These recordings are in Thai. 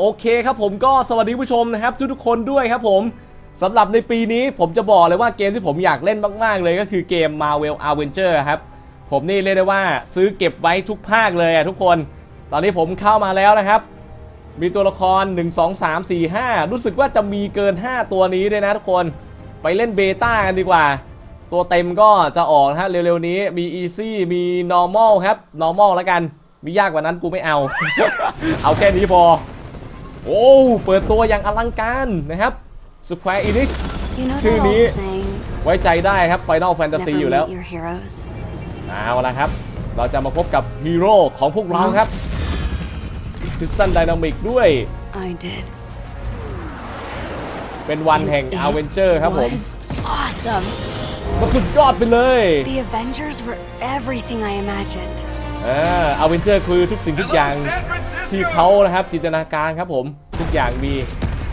โอเคครับผมก็สวัสดีผู้ชมนะครับทุกๆคนด้วยครับผมสำหรับในปีนี้ผมจะบอกเลยว่าเกมที่ผมอยากเล่นมากๆเลยก็คือเกม Marvel Avenger ครับ ผมนี่เรียกได้ว่าซื้อเก็บไว้ทุกภาคเลยอะทุกคน ตอนนี้ผมเข้ามาแล้วนะครับ มีตัวละคร 1 2 3 4 5 รู้สึกว่าจะมีเกิน 5 ตัวนี้ด้วยนะทุกคนไปเล่นเบต้ากันดีกว่า ตัวเต็มก็จะออกนะฮะเร็วๆนี้มี Easy มี Normal ครับ Normal แล้วกัน มียากกว่านั้นกูไม่เอา เอาแค่นี้พอ โอ้เปิดตัวอย่างอลังการนะครับ Square Enix You know ชื่อ that นี้ old saying, ไว้ใจได้ครับ Final Fantasy never อยู่แล้ว meet your heroes? เอาละครับ เราจะมาพบกับฮีโร่ของพวกเราครับ Piston Dynamic ด้วย I did. เป็นวันแห่ง It Avenger ครับผม was awesome. มาสุดยอดไปเลย The Avengers were everything I imagined. เออ Avenger คือทุกสิ่งทุกอย่างที่เขานะครับจินตนาการครับผม ทุกอย่างมี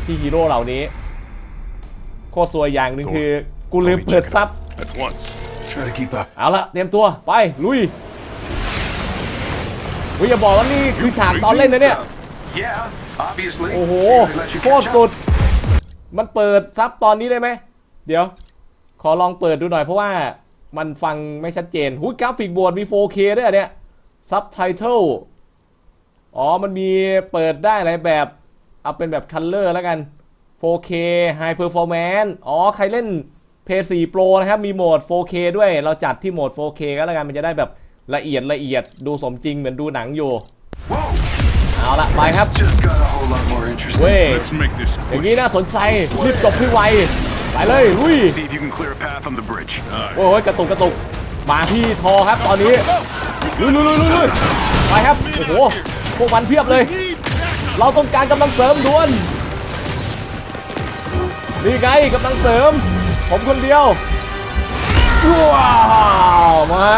ที่ฮีโร่เหล่านี้โคตรสวยอย่างหนึ่งคือ กูลืมเปิดซับ At once. Try to keep up. เอาละเตรียมตัวไปลุยวิอย่าบอกว่านี่คือฉากตอนเล่นนะเนี่ย Yeah, obviously. โอ้โห Let you โคตร catch สุ up. ดมันเปิดซับตอนนี้ได้ไหม เดี๋ยว ขอลองเปิดดูหน่อยเพราะว่ามันฟังไม่ชัดเจนหุ้ยกราฟิกบอร์ดมี 4K ด้วยเหรอเนี่ยซับไตเติลอ๋อ มันมีเปิดได้หลายแบบ เอาเป็นแบบคัลเลอร์แล้วกัน 4K High Performance อ๋อ ใครเล่น PS4 Pro นะครับ มีโหมด 4K ด้วย เราจัดที่โหมด 4K ก็แล้วกัน มันจะได้แบบละเอียดละเอียด ดูสมจริงเหมือนดูหนังอยู่ Whoa! เอาละไปครับ Just got a whole lot more interesting. เว้ย Let's make this อย่าง quick. นี้น่าสนใจ รีบจบให้ไว ไปเลยลุย See if you can clear a path on the bridge. โอ้ยกระตุกกระตุก มาที่ทอครับตอนนี้ลุยลุยลุยลุยลุยไปครับ โอ้โห พวกมันเพียบเลย เราต้องการกำลังเสริมด่วน นี่ไงกำลังเสริม ผมคนเดียว ว้าวมา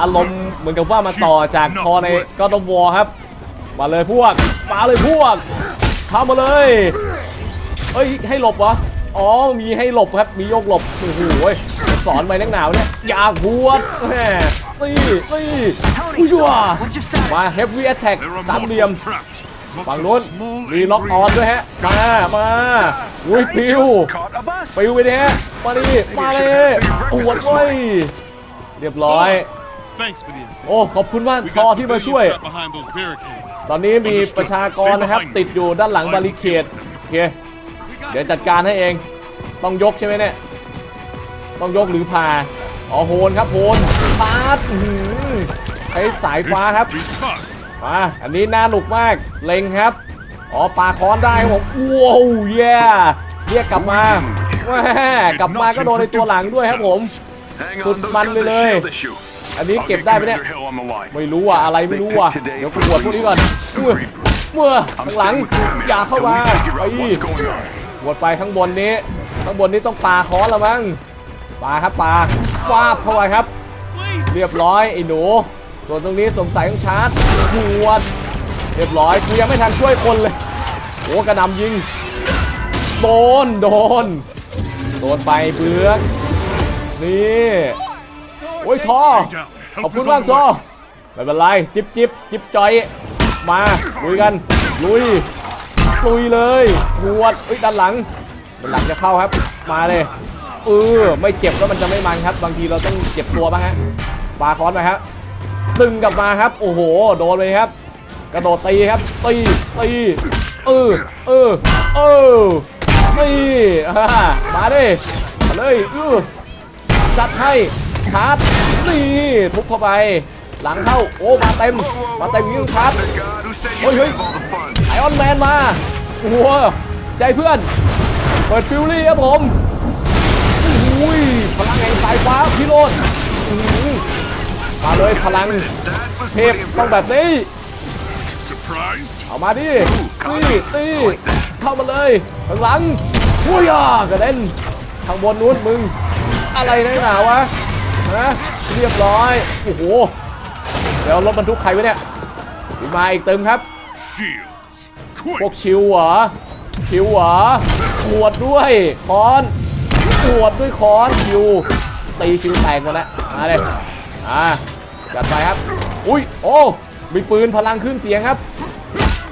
อารมณ์เหมือนกับว่ามาต่อจากทอในก็ดวอครับ มาเลยพวกมาเลยพวกเข้ามาเลยเอ้ยให้หลบเหรออ๋อมีให้หลบครับมีโยกหลบโอ้โหยสอนไปนักหนาวเนี่ยอยากบวชแหมนี่นี่ผู้ชัวมา Heavy Attack There are สามเหลี่ยม mortals trapped. Looks ฝั่ง so นู้น small มี and ล็อกออน green. ด้วยฮะ มา มาอุ้ย I ปิว just caught a bus. ปิวไปดิฮะ มาดิมาเลยอวดเว้ยเรียบร้อย Thanks for the assist. โอ้ ขอบคุณมาก We ทอ got ที่มาช่วย civilians trapped behind those barricades. ตอนนี้มีประชากรนะครับ ติดอยู่ด้านหลังบาริเคดโอเค เดี๋ยวจัดการให้เอง ต้องยกใช่ไหมเนี่ย ต้องยกหรือพา อ๋อโหนครับโหนพาดอื้อหือใช้สายฟ้าครับ He's caught. มาอันนี้น่าหนุกมากเล็งครับอ๋อปาค้อนได้ครับผมว้าวเย้เรียกกลับมาแม่กลับมาก็โดนในตัวหลังด้วยครับผม Hang Sụt on, those bắn guns lên are ơi. shield issue. อันนี้ I'll เก็บ get ได้ไหมเนี่ย Commander Hill on the line. ไม่รู้ว่ะอะไรไม่รู้ว่ะเดี๋ยวกูบวชพวกนี้ก่อนเมื่อเมื่อข้างหลังอย่าเข้ามา Till ไป we figure out what's going on. บวชไปข้างบนนี้ ข้างบนนี้ต้องปาค้อนละมั้งปาครับปาฟาบเข้าไปครับ เรียบร้อยไอ้หนู ส่วนตรงนี้สงสัยต้องชาร์จหวดเรียบร้อยกูยังไม่ทันช่วยคนเลยโอ้กระหนำยิง โดน โดน โดนไปเบือกนี่โอ้ยชอขอบคุณมากชอไม่เป็นไร จิบจิบจิบจอย มาลุยกัน ลุย ลุยเลยหวดเอ้ยด้านหลังด้านหลังจะเข้าครับ มาเลยเออไม่เจ็บแล้วมันจะไม่มันครับ บางทีเราต้องเจ็บตัวบ้างฮะปาคอนไปครับ ตึงกลับมาครับ โอ้โห โดนเลยครับ กระโดดตีครับ ตี ตี เออ เออ เออตีอ่ามาดิมาเลยเออจัดให้ชาร์จนี่ทุบเข้าไป หลังเข้า โอ้ มาเต็ม มาเต็มยิงชาร์จ The God who said Ôi, you ôi. have all the fun. ไอออนแมนมาโอ้โหใจเพื่อน เปิดฟิวลี่ครับผมอุ้ยพลังแห่งสายฟ้าพิโรธอื้อหือ มาเลยพลังเทพต้องแบบนี้เอามาดินี่นี่เข้ามาเลยข้างหลังอุ้ยอกระเด็นข้างบนนู้นมึง อะไรนักหนาวะนะเรียบร้อย โอ้โห เดี๋ยวรถบรรทุกใครไว้เนี่ยมีมาอีกเติมครับ พวกชิวเหรอ ชิวเหรอขวดด้วยคอนขวดด้วยคอนชิวตีชิวแตกหมดแล้วมาเลย อ่าจัดไปครับ อุ้ย โอ้ มีปืนพลังขึ้นเสียงครับ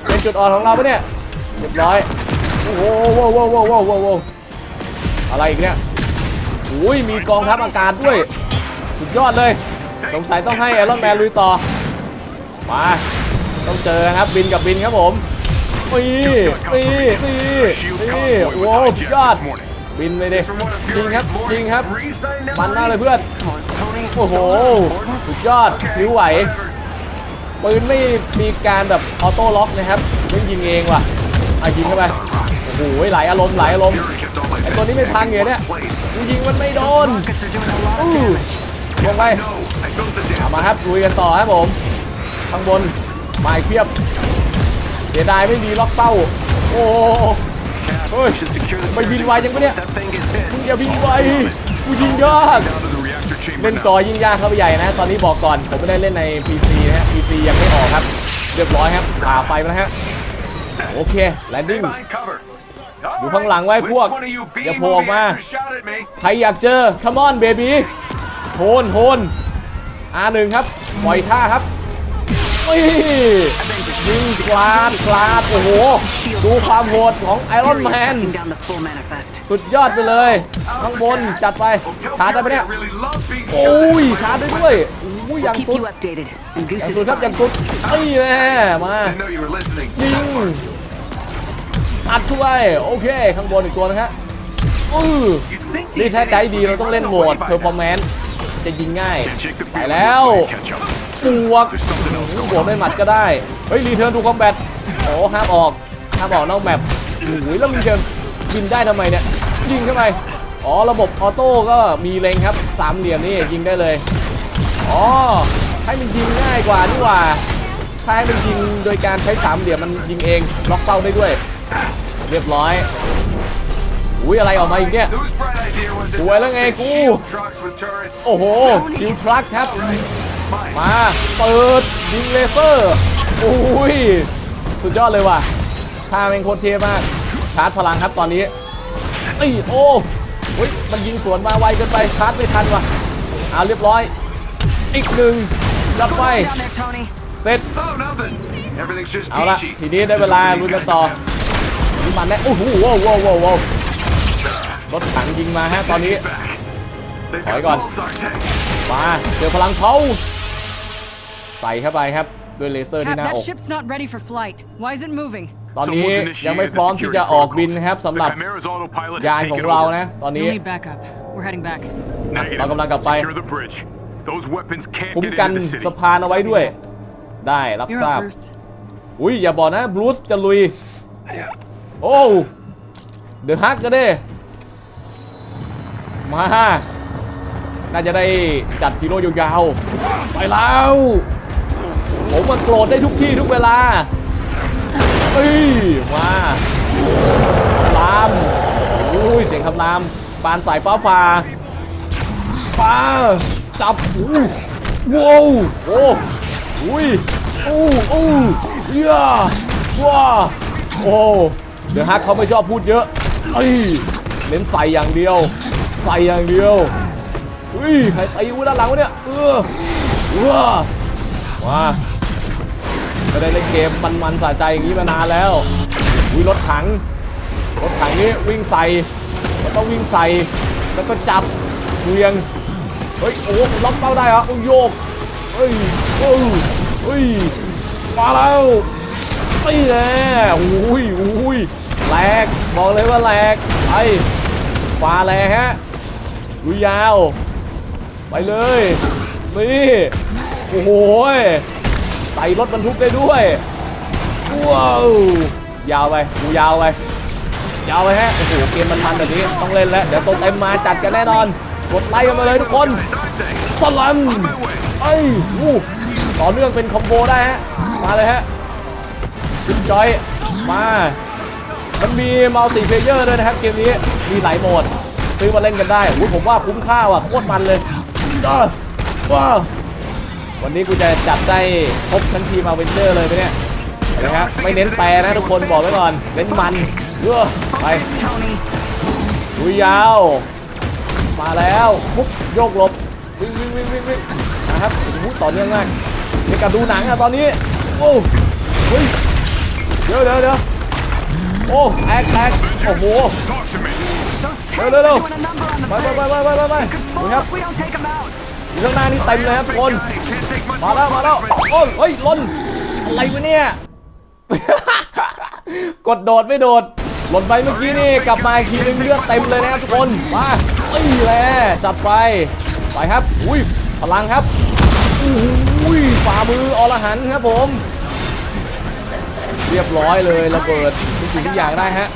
เป็นจุดอ่อนของเราปะเนี่ย เรียบร้อย โอ้โหโว้โว้โว้โว้โว้โว้อะไรอีกเนี่ย อุ้ย มีกองทัพอากาศด้วย สุดยอดเลย สงสัยต้องให้ไอรอนแมนลุยต่อ มา ต้องเจอครับ บินกับบินครับผมนี่นี่นี่นี่โอ้โหสุดยอด บินเลยดิจริงครับ จริงครับ มันมากเลยเพื่อน โอ้โห สุดยอดนิ้วไหว ปืนไม่มีการแบบออโต้ล็อกนะครับไม่ยิงเองว่ะอะยิงเข้าไป โอ้โหหลายอารมณ์หลายอารมณ์ไอตัวนี้ไม่พังเหรอเนี่ยยิงมันไม่โดนอู้ลงไปมาครับลุยกันต่อครับผม ข้างบนไม้เพียบเสียดายไม่มีล็อกเป้า โอ้โหเฮ้ยไม่บินไวจังปะเนี่ยมึงอย่าบินไวกูยิงยาก เล่นกอยิ่งยากเข้าไปใหญ่นะ ตอนนี้บอกก่อนผมไม่ได้เล่นใน PC นะฮะ PC ยังไม่ออกครับ เรียบร้อยครับผ่าไฟมาแล้วฮะ โอเคแลนดิ้งอยู่ข้างหลังไว้พวกอย่าโผล่ออกมาใครอยากเจอ come on baby โทนโทนอาหนึ่งครับปล่อยท่าครับ นี่ยิงกลาดกลาดโอ้โห ดูความโหดของไอรอนแมน สุดยอดไปเลย ข้างบนจัดไป ชาร์จได้ไหมเนี่ย โอ้ย ชาร์จได้ด้วยโอ้ยอย่างสุดอย่างสุดครับอย่าง fine. สุดนี่แน่มายิงอัดช่วย โอเค ข้างบนอีกตัวนึงฮะอือนี่ถ้าใจดีเราต้องเล่นโหมด performance จะยิงง่าย ไปแล้ว บวกบวกด้วยหมัดก็ได้ เฮ้ยรีเทิร์นทูคอมแบทโอ้ห้ามออกห้ามออกนอกแมปโอ้ยแล้วรีเทิร์นยิงได้ทำไมเนี่ย ยิงเข้าไปอ๋อระบบออโต้ก็มีเล็งครับสามเหลี่ยมนี่ยิงได้เลยอ๋อให้มันยิงง่ายกว่านี่หว่าถ้าให้มันยิงโดยการใช้สามเหลี่ยมมันยิงเองล็อกเป้าได้ด้วย เรียบร้อยอุ้ยอะไรออกมาอีกเนี่ยสวยแล้วไงกู โอ้โหชิวทรัคครับ มาเปิดยิงเลเซอร์อุ้ยสุดยอดเลยว่ะท่าแม่งโคตรเท่มากชาร์จพลังครับตอนนี้ไอ้ยโอ้เฮ้ยมันยิงสวนมาไวเกินไปชาร์จไม่ทันว่ะเอาเรียบร้อย อีกหนึ่งรับไป Down there, Tony. เสร็จเอาเอาละละทีทีนี้นี้ได้ได้เวเวลาลาลุลุยยกักันนต่ต่ออนี่มันแน่โอ้โหว้าวว้าวว้าวว้าวรถถังยิงมาฮะตอนนี้ถอยก่อนมาเจอพลังเขา ใส่เข้าไปครับด้วยเลเซอร์ Cap, ที่หน้า that อก ship's not ready for flight. Why is it moving? ตอนนี้ยังไม่พร้อมที่จะออกบินนะครับสำหรับยานของเรานะ ตอนนี้ You'll need backup. We're heading back. เรากำลังกลับไปคุ้คุ้มมกักันนสะสะพานเอาไว้ด้วย ได้รับ You're ทราบ up, Bruce. อุ้ยอย่าบอกนะบรูซจะลุย โอ้เดอะฮักก็ได้ มา น่าจะได้จัดฮีโร่ยาวๆไปแล้ว ผมมาโกรธได้ทุกที่ทุกเวลาเอ้ยมาลามอุ้ยเสียงคำรามปานสายฟ้าฝ่าฟ้าจับอู้ว้าวโอ้อุ้ยอู้อู้เยี่ยว้าโอ้เดี๋ยวฮักเขาไม่ชอบพูดเยอะเอ้ยเน้นใส่อย่างเดียว ใส่อย่างเดียวอุ้ยใครตีกูด้านหลังวะเนี่ยเออว้าว้า ไม่ได้เล่นเกมมันๆสะใจอย่างนี้มานานแล้วอุ้ยรถถัง รถถังนี้วิ่งใส่แล้วก็วิ่งใส่แล้วก็จับเวียงเฮ้ยโอ้โหล็อกเป้าได้เหรอโอ้ยโยกเฮ้ยโอ้ยเฮ้ยมาแล้วไม่แน่อุ้ยอุ้ยแหลกบอกเลยว่าแหลกไปฟาแหลกฮะลุยยาว ไปเลยนี่โอ้โห ยไต่รถบรรทุกได้ด้วยว้าวยาวไปดูยาวไปยาวไปฮะโอ้โหเกมมันๆแบบนี้ต้องเล่นแล้วเดี๋ยวตัวเต็มมาจัดกันแน่นอนกดไลค์กันมาเลยทุกคนสลัมเอ้ยวู้ต่อเนื่องเป็นคอมโบได้ฮะมาเลยฮะซิมจอยมามันมีมัลติเพลเยอร์ด้วยนะครับเกมนี้มีหลายโหมดซื้อมาเล่นกันได้อุ้ยผมว่าคุ้มค่าว่ะโคตรมันเลยจ้าว้าว วันนี้กูจะจัดได้ครบทั้งทีมาเวนเจอร์เลยไหมเนี่ยนะฮะไม่เน้นแปลนะทุกคนบอกไว้ก่อนเน้นมันเออไป Tony. ลุยาว มาแล้วปุ๊บโยกหลบวิ่งวิ่งวิ่งวิ่งวิ่งนะครับโอ้โหต่อเนื่องมากในการดูหนังอะตอนนี้โอ้เฮ้ยเดี๋ยวเดี๋ยวเดี๋ยวโอ้แตกแตกโอ้โหเร็วเร็วเร็วไปไปไปไปไปไปไปดูครับ อยู่ข้างหน้านี่เต็มเลยครับทุกคน มาแล้วมาแล้วโอ้ยเฮ้ยล่นอะไรวะเนี่ย กดโดดไม่โดดหล่นไปเมื่อกี้นี่กลับมาอีกทีนึงเลือดเต็มเลยนะครับทุกคนมาเอ้ยแหละจัดไปไปครับอุ้ยพลังครับอุ้ยฝ่ามืออรหันครับผม เรียบร้อยเลยระเบิดทุกสิ่งทุกอย่างได้ฮะ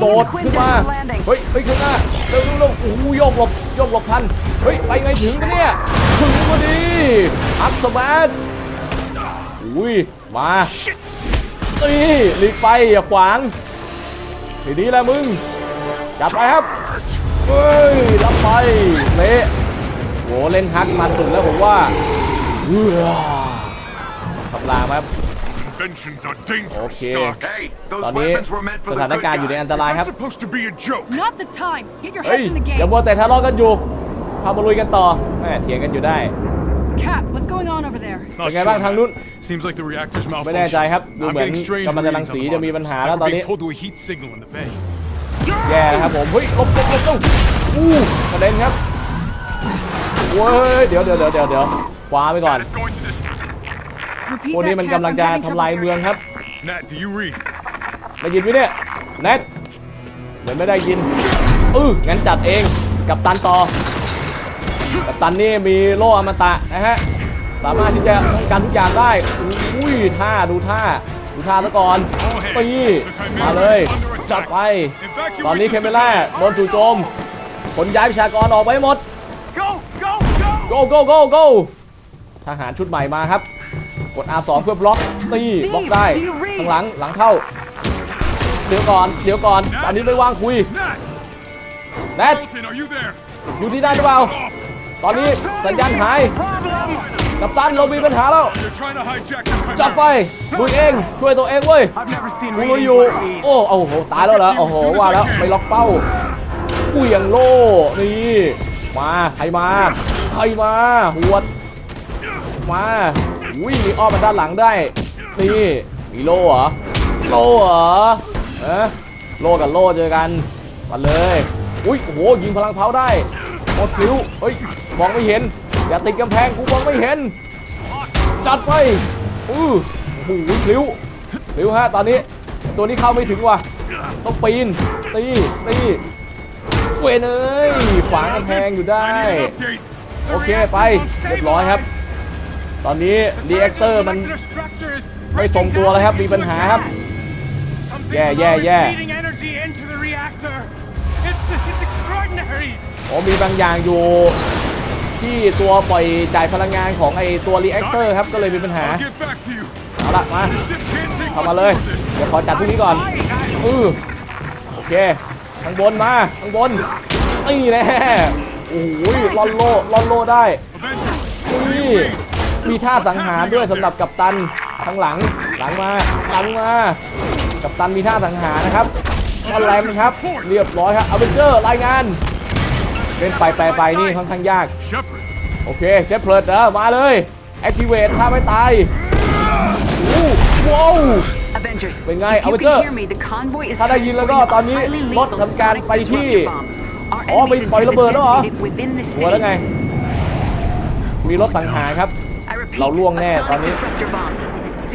โดดขึ้นมา for landing. เฮ้ยไปขึ้นหน้าเร็วเร็วเร็วโอ้โหโยกหลบโยกหลบทัน เฮ้ย ไปไงถึงกันเนี่ย ถึงพอดี อัพสมาร์ทอุ้ย มาตีหลีกไปอย่าขวางทีนี้แหละมึง จับไปครับ เฮ้ย รับไป เละโหเล่นฮักมันสุดแล้วผมว่าเฮ้ยขับลามครับ Inventions are dangerous, Okay. Stark. Hey, those ตอนนี้ weapons were meant ส for the ถาน good การณ์อยู่ใน guys. อันตราย It's ครับ not supposed to be a joke. Not the time. Get your เฮ้ย heads in the อย่า game. มัวแต่ทะเลาะกันอยู่ พามาลุยกันต่อแหม่เถียงกันอยู่ได้ Cap, what's going on over there? Not เป็นไงบ้างทางนู้น Seems like the reactor's ไม่แน่ใจ malfunctioning. ครับ ดู I'm เหมือน getting strange กำลังจะรัง readings สี on the จะมีปัญหาแล้ว I've ตอน been นี้ pulled to a heat signal in the bay. แย่แล้วครับผม เฮ้ยหลบหลบหลบหลบอู้กระเด็นครับเว้ยเดี๋ยวเดี๋ยวเดี๋ยวเดี๋ยวเดี๋ยวคว้าไปก่อน Going to this. Repeat พวกนี้ that, มัน Cap. กำลัง I'm จะ having ทำลาย trouble เมืองครับ Nat, do you read? ได้ยินไหมเนี่ยแนทเหมือนไม่ได้ยินเอองั้นจัดเอง กับตันต่อ กับตันนี่มีโล่อมตะนะฮะ สามารถที่จะป้องกันทุกอย่างได้อุ้ยท่าดูท่าดูท่าซะก่อนตีมาเลย จัดไป ตอนนี้เคมเมล่าโดนจู่โจมขนย้ายประชากรออกไปหมด Go, go, go! go ทหารชุดใหม่มาครับ กด R2 เพื่อบล็อกตีบล็อกได้ข้างหลังหลังเข้าเดี๋ยวก่อนเดี๋ยวก่อน ตอนนี้ไม่ว่างคุยแนทอยู่ที่นั่นหรือเปล่า ตอนนี้สัญญาณหาย กัปตันเรามีปัญหาแล้ว จัดไป Chimera. ลุยเอง ช่วยตัวเองเว้ย I've never seen กูอยู่ โอ้โอ้โห ตายแล้วเหรอโอ้โห ว่าแล้วไม่ล็อกเป้ากูยังโล่ นี่ มา ใครมา ใครมา หวด มาอุ้ยมีอ้อมมาด้านหลังได้ นี่ มีโล่เหรอ โล่เหรอเอะโล่กับโล่เจอกันมาเลย อุ้ยโห ยิงพลังเผาได้โคตรพลิ้วเฮ้ย มองไม่เห็น อย่าติดกำแพงกูมองไม่เห็น จัดไปอือโอ้โหพลิ้วพลิ้วฮะตอนนี้ ตัวนี้เข้าไม่ถึงว่ะ ต้องปีน ตี ตีเวยเนยขวางกำแพงอยู่ได้ โอเคไป เรียบร้อยครับ ตอนนี้รีแอคเตอร์มันไม่ทรงตัวแล้วครับ มีปัญหาครับ Something Yeah, is yeah, always yeah. feeding energy into the reactor. It's it's extraordinary. โอ้มีบางอย่างอยู่ ที่ตัวปล่อยจ่ายพลังงานของไอตัวรีแอคเตอร์ครับก็เลยมีปัญหา I'll get back to you. เอาละมา This can't take เข้า much มาเลย more of this. เดี๋ยวขอจัดพวกนี้ก่อนอือโอเคข้างบนมาข้างบนนี่แน่โอ้ยลอนโลลอนโลได้ Avengers, นี่มีท่าสังหารด้วยสำหรับกัปตันข้างหลังหลังมาหลังมากัปตันมีท่าสังหารนะครับซ่อนแรมครับ เรียบร้อยครับอเวนเจอร์รายงาน เล่นไปไปไปนี่ค่อนข้างยาก Shepard. โอเคเชฟเพิร์ดเออมาเลย แอคทีเวตถ้าไม่ตายอู้ว้าว Avengers, Bên ngay, if you Avenger. can hear me, the convoy is ถ้าได้ยินแล้วก็ transporting a ตอนนี้ highly รถ lethal ทำการ sonic ไปที่ disruptor bomb. Our อ๋อไป enemies ปล่อย intend ระเบิด to แล้วเหรอ detonate it within the หัวแล้วไง city. มีรถสังหารครับ I repeat, เราล่วงแน่ a sonic ตอนนี้ disruptor bomb.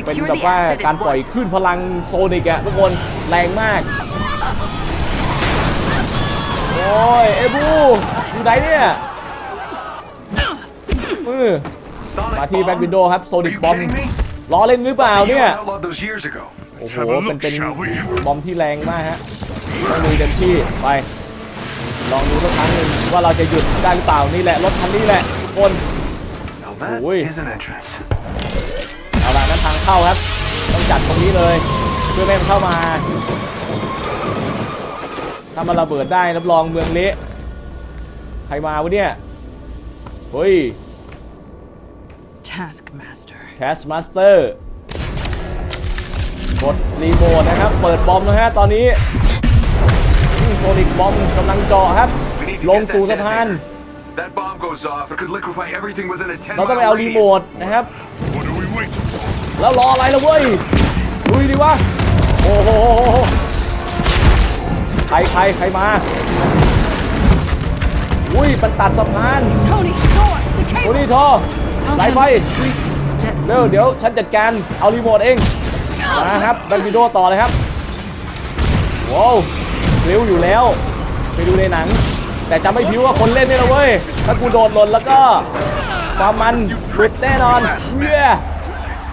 เป็น Secure แบบ the ว่า asset การ at ปล่อย once. คลื่นพลังโซนิกอะทุกคนแรงมาก โอ้ย เอบูอยู่ไหนเนี่ยมือ Sonic มาที่แบ็ค bomb? วินโดว์ครับโซนิ Are ก you บอม kidding me? ล้อเล่นหรือเปล่า You เนี่ย outlawed those years ago. โอ้โห have a look, เป็นเป็น shall we? บอมที่แรงมากฮะต้องลุยเต็มที่ไป ลองดูสักครั้งหนึ่งว่าเราจะหยุดได้หรือเปล่านี่แหละรถคันนี้แหละทุกคน Now that Ui. is an entrance. เอาละนั้นทางเข้าครับ ต้องจัดตรงนี้เลย เพื่อไม่ให้มันเข้ามาถ้ามันระเบิดได้รับรองเมืองเละใครมาวะเนี่ย เฮ้ย Taskmaster. แคสมาสเตอร์กดรีโมทนะครับ เปิดบอมนะฮะตอนนี้โซนิกบอมกำลังเจาะครับ We need to ลง get สู่ that สะพาน detonator. That bomb goes off, it could liquefy everything within a 10เราต้องไป mile เอารีโม radius. ทนะครับ What are we waiting for? แล้วรออะไรล่ะเว้ยลุยดีวะ โอ้โห ใครใครใครมาอุ้ยมันตัดสะพาน Tony, Thor, the โท cable. นี่โทร I'll สายไฟ handle it. Jet. เร็วเดี๋ยวฉันจัดการเอารีโมทเองมาครับแบนวิโดต่อเลยครับว้าวเร็วอยู่แล้ว ไปดูในหนัง แต่จำไม่ผิวว่าคนเล่นนี่นะเว้ย ถ้ากูโดดหล่นแล้วก็ความมันหลุดแน่นอนเย้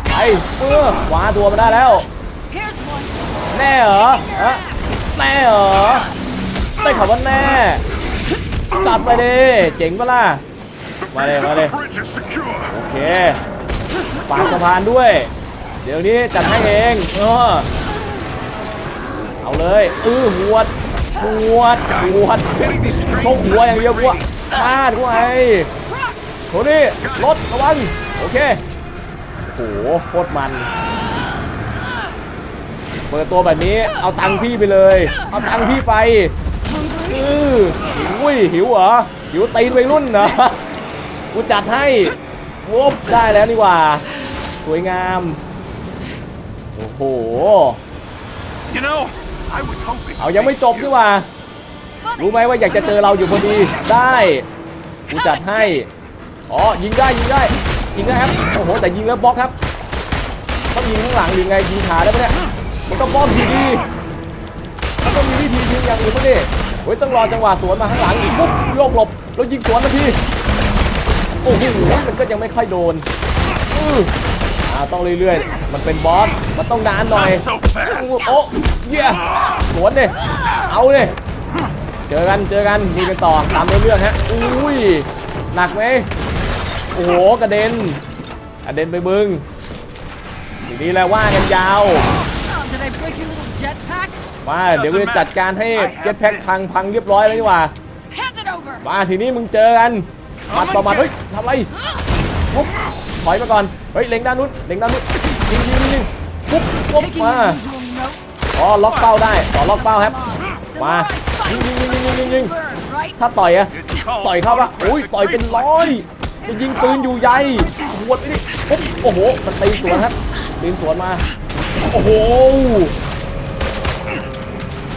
ไปเมื่อขวาตัวมาได้แล้ว Here's one. แน่เหรอฮะ แน่เหรอได้ข่าวว่าแน่ จัดไปดิเจ๋งปะล่ะ มาเลยมาเลยโอเคปากสะพานด้วย เดี๋ยวนี้จัดให้เองเออเอาเลยเออหัวดหวดหวดชกหัวอย่างเดียวกูอะพลาดกูไอ้โทนี่รถระวังโอเคโอ้โหโคตรมัน เปิดตัวแบบนี้เอาตังค์พี่ไปเลย เอาตังค์พี่ไปอืออุ้ยหิวเหรอหิวตีนไปรุ่นเหรอกูจัดให้วบได้แล้วนี่หว่า สวยงาม โอ้โห You know, I was hoping. เอายังไม่จบนี่หว่า รู้ไหมว่าอยากจะเจอเราอยู่พอดี ได้กูจัดให้ อ๋อ ยิงได้ยิงได้ยิงได้ครับ โอ้โห แต่ยิงแล้วบล็อกครับต้องยิงข้างหลังหรือไงยิงขาได้ไหมเนี่ย มันก็บล็อกทีดีมันต้องมีวิธียิงอย่างอื่นมั้งดิเฮ้ยต้องรอจังหวะสวนมาข้างหลังอีกปุ๊บโยกหลบแล้วยิงสวนทันทีโอ้โหมันก็ยังไม่ค่อยโดนอื้ออ่าต้องเรื่อยๆ มันเป็นบอส มันต้องนานหน่อยโอ้เยี่ยสวนดิเอาดิเจอกันเจอกันนี่กันต่อตามเรื่องๆฮะอุ้ยหนักไหมโอ้โหกระเด็นกระเด็นไปบึงทีนี้แหละว่ากันยาว มาเดี๋ยวจะจัดการให้เจ็ตแพ็คพังพังเรียบร้อยแล้วนี่หว่า Hand it over. มาทีนี้มึงเจอกันหมัดต่อหมัดเฮ้ยทำไรปุ๊บถอยมาก่อน เฮ้ยเล็งด้านนู้นเล็งด้านนู้นยิงยิงยิงยิงปุ๊บปุ๊บ Taking มา your usual notes. อ๋อล็อกเป้าได้ต่อล็อกเป้าครับ Then มา why ยิง fight ยิงยิงยิงยิงยิง burn, right? ถ้าต่อยอะต่อยเข้าปะอุ้ยต่อยเป็นร้อยจะยิงปืนอยู่ใหญ่หวดไปดิปุ๊บโอ้โหมันตีสวนครับตีสวนมา โอ้โห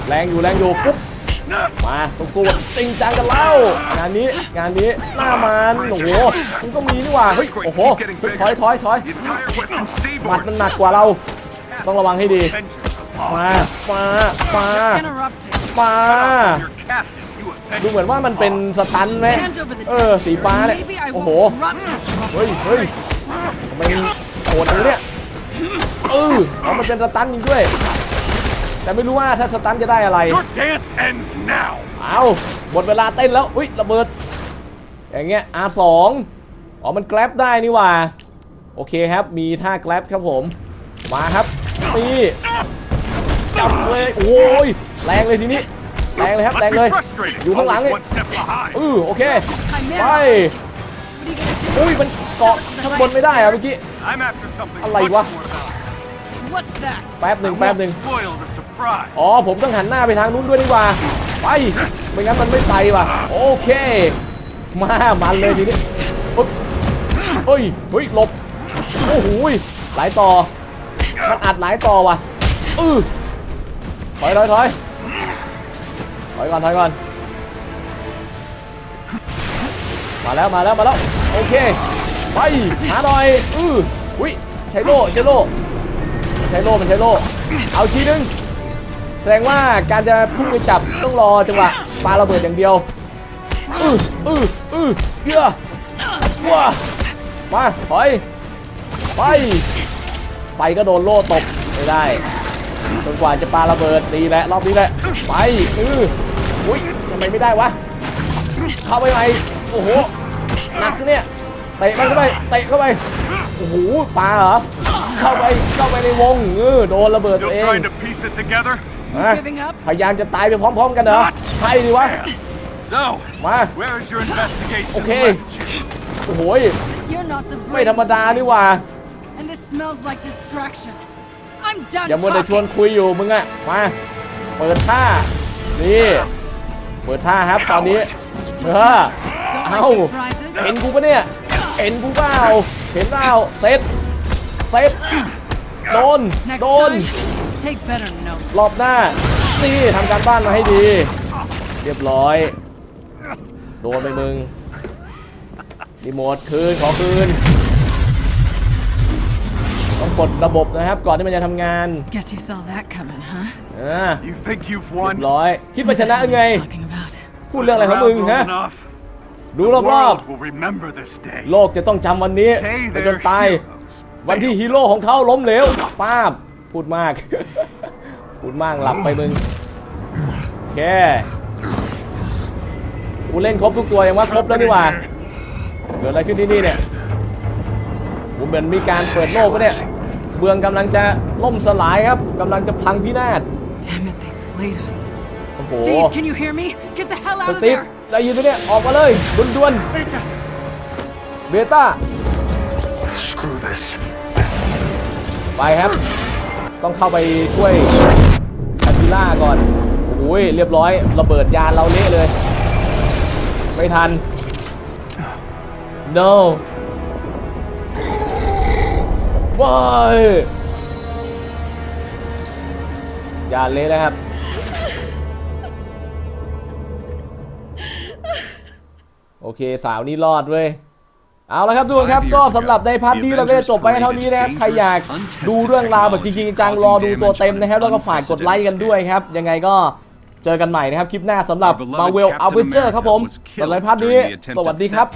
แรงอยู่แรงอยู่ปุ๊บ มาต้องสู้จริงจังกันแล้ว งานนี้งานนี้หน้ามันโอ้โหมันก็มีนี่หว่าเฮ้ยโอ้โหเฮ้ยถอยถอยถอย The entire western หมัด seaboard. มันหนักกว่าเรา ต้องระวังให้ดี Avengers. มามามา Interrupted. มา Your captain, you ดู Avengers. เหมือนว่ามันเป็นสตันไหม Hand over the เออสีฟ้าเนี่ย Maybe I โอ้โห won't corrupt this เฮ้ยเฮ้ยทำไมโหดจังเนี่ย เออเอามันเป็นสตันจริงด้วย แต่ไม่รู้ว่าถ้าสตันจะได้อะไร Your dance ends now. เอาหมดเวลาเต้นแล้ว อุ้ยระเบิด อย่างเงี้ย R2 อ๋อ มันแกลบได้นี่หว่า โอเคครับ มีท่าแกลบครับผม มาครับนี่จับเลย โอ้ย แรงเลยทีนี้ แรงเลยครับ Must แรง be เลย frustrating. อยู่ข้างหลัง Always นี่ one step behind. อือโอเค Chimera. ไป What are you gonna อุ้ย มัน เกาะข้างบนไม่ได้อะเมื่อกี้ I'm after something อะไร much วะ more valuable. do? What's that? แป๊บหนึ่ง I แป๊บ won't หนึ่ง spoil the surprise. อ๋อ ผมต้องหันหน้าไปทางนู้นด้วยดีกว่า ไป ไม่งั้นมันไม่ไปว่ะ โอเค มา มันเลยทีนี้อุ๊ยเฮ้ย เฮ้ย หลบ โอ้โหยหลายต่อ มันอัดหลายต่อว่ะอือถอยถอยถอยถอยก่อนถอยก่อน มาแล้วมาแล้วมาแล้ว โอเค ไปหาหน่อยอืออุ้ยใช้โล่ใช้โล่ใช้โล่มันใช้โล่เอาอีกทีนึงแสดงว่าการจะพุ่งไปจับต้องรอจังหวะปาระเบิดอย่างเดียวอืออืออือเยอะว้ามาถอยไปไปก็โดนโล่ตบไม่ได้จนกว่าจะปาระเบิดดีแหละรอบนี้แหละไปอืออุ้ยทำไมไม่ได้วะเข้าไปไหมโอ้โหหนักนเนี่ย เตะมันเข้าไปเตะเข้าไปโอ้โหปลาเหรอเข้าไปเข้าไปในวงเออโดนระเบิดตัว Still เอง trying to piece it together? นะ Giving up? พยายามจะตายไปพร้อม ๆ กันเหรอใช่ดิวะ So, มา where is your investigation Okay. led you? โอ้โห You're not the ไม่ brave ธรรมดานี่หว่า And this smells like distraction. I'm done อย่ามัวแต่ชวน talking. คุยอยู่มึงอะมาเปิดท่านี่เปิดท่าครับตอนนี้เออ Don't Ow. like surprises. เห็นกูปะเนี่ย เห็นกูเปล่าเห็นเปล่าเซตเซตโดน Next โดน time. Take better notes. รอบหน้า นี่ทำการบ้านมาให้ดี เรียบร้อย โดนไปมึงรีโมทคืน ขอคืน ต้องกดระบบนะครับ ก่อนที่มันจะทำงาน Guess you saw that coming, huh? อ่า You think you've เรีย won? บร้อย คิดว่าชนะไง Talking about. พูดเรื่องอะไรของมึง Around ฮะ long enough. ดู The รอบ world will remember this day. ๆโลกจะต้องจำวันนี้ Day ไปจ their นตาย heroes วันที่ฮีโร่ของเขาล้มเหลวป้าบ พูดมาก พูดมากหลับไปมึงแกกูเล่นครบทุกตัวยังว่าครบแล้วนี่หว่า เกิดอะไรขึ้นที่นี่เนี่ยผมเหมือนมีการเปิดโลกปะเนี่ยเมืองกำลังจะล่มสลายครับกำลังจะพังพินาศ Damn it, they played us. โอ้โห Steve, can you hear me? Get the hell ส out of ตีฟ there! ได้ยินไหมเนี่ย ออกมาเลยด่วนๆเบต้า Screw this. ไปครับ ต้องเข้าไปช่วยคาติล่าก่อนโอ้ยเรียบร้อยระเบิดยานเราเละเลย ไม่ทัน no ว้ายยานเละแล้วครับ โอเคสาวนี่รอดเว้ยเอาละครับทุกคนครับก็สำหรับในพาร์ทนี้เราก็จะจบไปเท่านี้นะครับใครอยากดูเรื่องราวแบบจริงๆจังรอดูตัวเต็มนะครับ แล้วก็ฝากกดไลค์กันด้วยครับ ยังไงก็เจอกันใหม่นะครับ คลิปหน้าสำหรับ Marvel Avenger ครับผมสำหรับในพาร์ทนี้ สวัสดีครับ